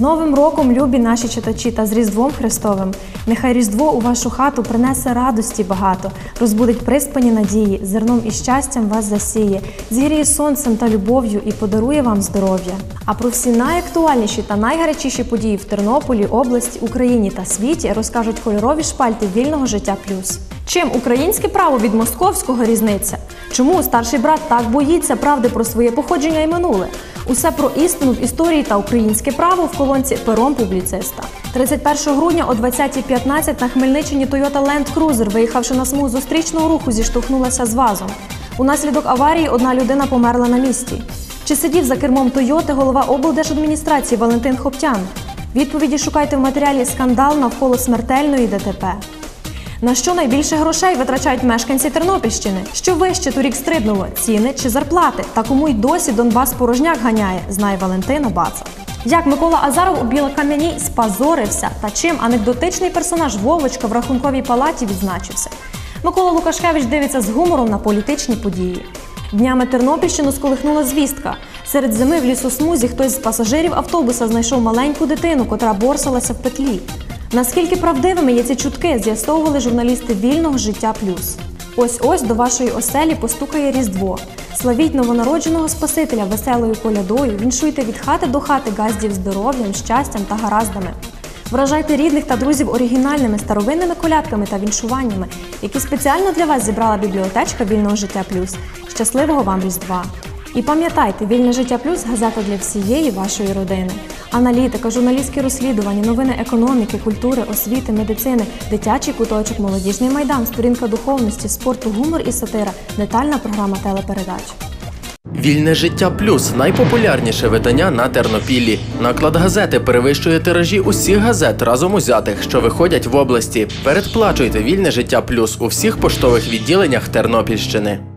Новим роком, любі наші читачі, та з Різдвом Христовим. Нехай Різдво у вашу хату принесе радості багато, розбудить приспані надії, зерном і щастям вас засіє, зігріє сонцем та любов'ю і подарує вам здоров'я. А про всі найактуальніші та найгарячіші події в Тернополі, області, Україні та світі розкажуть кольорові шпальти вільного життя плюс. Чим українське право від московського різниця? Чому старший брат так боїться правди про своє походження і минуле? Усе про істину в історії та українське право в колонці пером публіциста. 31 грудня о 20.15 на Хмельниччині Toyota Land Cruiser, виїхавши на смугу зустрічного руху, зіштовхнулася з вазом. Унаслідок аварії одна людина померла на місці. Чи сидів за кермом Тойоти голова облдержадміністрації Валентин Хоптян? Відповіді шукайте в матеріалі скандал навколо смертельної ДТП. На що найбільше грошей витрачають мешканці Тернопільщини? Що вище торік стрибнуло ціни чи зарплати? Та кому й досі Донбас порожняк ганяє, знає Валентина Баца. Як Микола Азаров у Білокам'яній спазорився та чим анекдотичний персонаж Вовочка в рахунковій палаті відзначився. Микола Лукашкевич дивиться з гумором на політичні події. Днями Тернопільщину сколихнула звістка. Серед зими в лісосмузі хтось з пасажирів автобуса знайшов маленьку дитину, котра борсалася в петлі. Наскільки правдивими є ці чутки, з'ясовували журналісти вільного життя плюс. Ось ось до вашої оселі постукає Різдво. Славіть новонародженого Спасителя веселою колядою, віншуйте від хати до хати газдів здоров'ям, щастям та гараздами. Вражайте рідних та друзів оригінальними старовинними колядками та віншуваннями, які спеціально для вас зібрала бібліотечка вільного життя плюс. Щасливого вам Різдва! І пам'ятайте, вільне життя плюс газета для всієї вашої родини. Аналітика, журналістські розслідування, новини економіки, культури, освіти, медицини, дитячий куточок, молодіжний майдан, сторінка духовності, спорту, гумор і сатира, детальна програма телепередач. Вільне життя плюс найпопулярніше видання на Тернопіллі. Наклад газети перевищує тиражі усіх газет разом узятих, що виходять в області. Передплачуйте вільне життя плюс у всіх поштових відділеннях Тернопільщини.